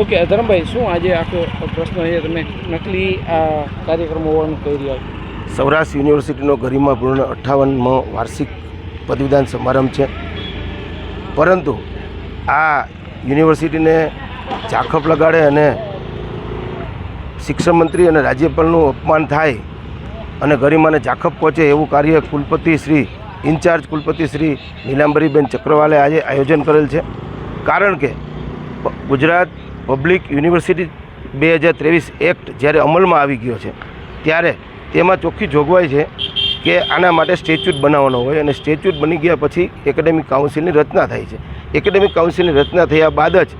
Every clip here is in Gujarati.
ઓકે, ધરમભાઈ, શું આજે આખો પ્રશ્ન છે? તમે નકલી આ કાર્યક્રમ હોવાનું કહી રહ્યા સૌરાષ્ટ્ર યુનિવર્સિટીનો ગરિમાપૂર્ણ અઠ્ઠાવનમો વાર્ષિક પદવીદાન સમારંભ છે. પરંતુ આ યુનિવર્સિટીને ઝાંખપ લગાડે અને શિક્ષણ મંત્રી અને રાજ્યપાલનું અપમાન થાય અને ગરિમાને ઝાંખપ પહોંચે એવું કાર્ય કુલપતિ શ્રી ઇન્ચાર્જ કુલપતિ શ્રી નીલાંબરીબેન ચક્રવાલે આજે આયોજન કરેલ છે. કારણ કે ગુજરાત પબ્લિક યુનિવર્સિટી બે હજાર ત્રેવીસ એક્ટ જ્યારે અમલમાં આવી ગયો છે, ત્યારે તેમાં ચોખ્ખી જોગવાઈ છે કે આના માટે સ્ટેચ્યુટ બનાવવાનો હોય અને સ્ટેચ્યુટ બની ગયા પછી એકેડેમિક કાઉન્સિલની રચના થાય છે. એકેડેમિક કાઉન્સિલની રચના થયા બાદ જ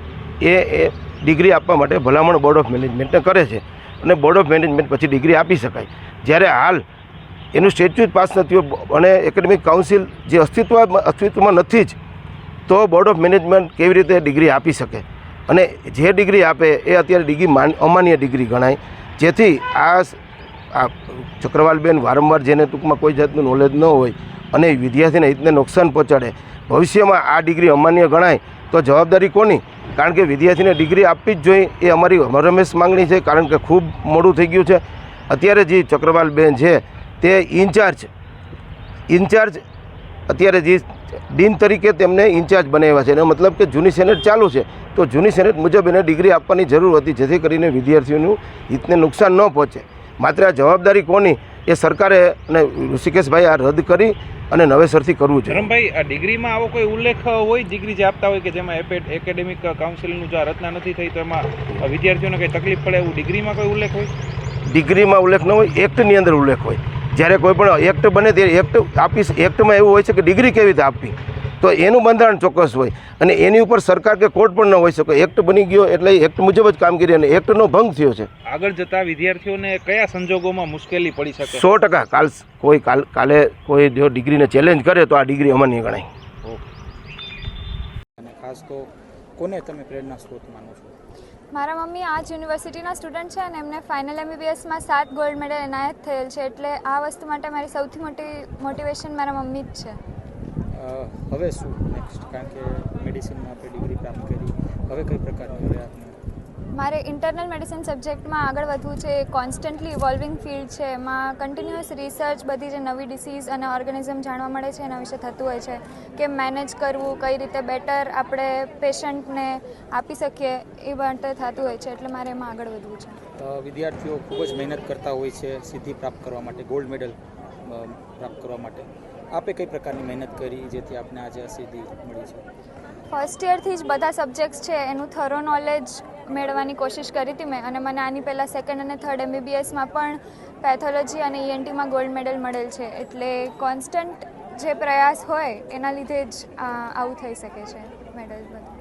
એ એ ડિગ્રી આપવા માટે ભલામણ બોર્ડ ઓફ મેનેજમેન્ટને કરે છે અને બોર્ડ ઓફ મેનેજમેન્ટ પછી ડિગ્રી આપી શકાય. જ્યારે હાલ એનું સ્ટેચ્યુટ પાસ નથી અને એકેડેમિક કાઉન્સિલ જે અસ્તિત્વમાં અસ્તિત્વમાં નથી જ, તો બોર્ડ ઓફ મેનેજમેન્ટ કેવી રીતે ડિગ્રી આપી શકે? અને જે ડિગ્રી આપે એ અત્યારે ડિગ્રી માન, અમાન્ય ડિગ્રી ગણાય. જેથી આ આ ચક્રવાલબેન વારંવાર જેને ટૂંકમાં કોઈ જાતનું નોલેજ ન હોય અને વિદ્યાર્થીને હિતને નુકસાન પહોંચાડે, ભવિષ્યમાં આ ડિગ્રી અમાન્ય ગણાય, તો જવાબદારી કોની? કારણ કે વિદ્યાર્થીને ડિગ્રી આપવી જ જોઈએ, એ અમારી હરમેશ માંગણી છે, કારણ કે ખૂબ મોડું થઈ ગયું છે. અત્યારે જે ચક્રવાલબેન છે, તે ઇન્ચાર્જ ઇન્ચાર્જ અત્યારે જે ડીન તરીકે તેમને ઇન્ચાર્જ બનાવ્યા છે. એનો મતલબ કે જૂની સેનેટ ચાલુ છે. તો જૂની સેનેટ મુજબ એને ડિગ્રી આપવાની જરૂર હતી જેથી કરીને વિદ્યાર્થીઓનું હિતને નુકસાન ન પહોંચે. માત્ર આ જવાબદારી કોની? એ સરકારે અને ઋષિકેશભાઈ આ રદ કરી અને નવેસરથી કરવું છે ધરમભાઈ આ ડિગ્રીમાં આવો કોઈ ઉલ્લેખ હોય ડિગ્રી જે આપતા હોય કે જેમાં એકેડેમિક કાઉન્સિલનું જો આ રચના નથી થઈ તો એમાં વિદ્યાર્થીઓને કંઈ તકલીફ પડે એવું ડિગ્રીમાં કોઈ ઉલ્લેખ હોય? ડિગ્રીમાં ઉલ્લેખ ન હોય એક્ટની અંદર ઉલ્લેખ હોય. જ્યારે કોઈ પણ એક્ટ બને ત્યારે એક્ટ આપી એક્ટમાં એવું હોય છે કે ડિગ્રી કેવી રીતે આપવી? તો એનું બંધારણ ચોક્કસ હોય. અને એની ઉપર સરકાર કે કોર્ટ પણ ન હોઈ શકે. એક્ટ બની ગયો એટલે એક્ટ મુજબ જ કામગીરી અને એક્ટનો ભંગ થયો છે. આગળ જતા વિદ્યાર્થીઓને કયા સંજોગોમાં મુશ્કેલી પડી શકે? સો ટકા. કાલ કોઈ કાલ કાલે કોઈ જો ડિગ્રીને ચેલેન્જ કરે તો આ ડિગ્રી અમાન્ય ગણાય અને ખાસ તો કોને તમે પ્રેરણા સ્ત્રોત માનો છો? મારા મમ્મી આ જ યુનિવર્સિટીના સ્ટુડન્ટ છે અને એમને ફાઇનલ એમબીબીએસમાં સાત ગોલ્ડ મેડલ એનાયત થયેલ છે. એટલે આ વસ્તુ માટે મારી સૌથી મોટી મોટિવેશન મારા મમ્મી જ છે. હવે શું નેક્સ્ટ કારણ કે મેડિસિનમાં આપણે ડિગ્રી પ્રાપ્ત કરી. હવે કઈ પ્રકારનો આપને મારે ઇન્ટરનલ મેડિસિન સબ્જેક્ટમાં આગળ વધવું છે કોન્સ્ટન્ટલી ઇવોલ્વિંગ ફિલ્ડ છે, એમાં કન્ટિન્યુઅસ રિસર્ચ બધી જે નવી ડિસીઝ અને ઓર્ગેનિઝમ જાણવા મળે છે, એના વિશે થતું હોય છે. કે મેનેજ કરવું, કઈ રીતે બેટર આપણે પેશન્ટને આપી શકીએ, એ માટે થતું હોય છે, એટલે મારે એમાં આગળ વધવું છે. વિદ્યાર્થીઓ ખૂબ જ મહેનત કરતા હોય છે, સિદ્ધિ પ્રાપ્ત કરવા માટે ગોલ્ડ મેડલ પ્રાપ્ત કરવા માટે. આપે કઈ પ્રકારની મહેનત કરી જેથી આપને આજે આ સિદ્ધિ મળી છે? ફર્સ્ટ યરથી જ બધા સબ્જેક્ટ્સ છે, એનું થરો નોલેજ મેળવવાની કોશિશ કરી હતી મેં. અને મને આની પહેલાં સેકન્ડ અને થર્ડ એમબીબીએસમાં પણ પેથોલોજી અને ઈએનટીમાં ગોલ્ડ મેડલ મળેલ છે. એટલે કોન્સ્ટન્ટ જે પ્રયાસ હોય, એના લીધે જ આવું થઈ શકે છે મેડલ બધું.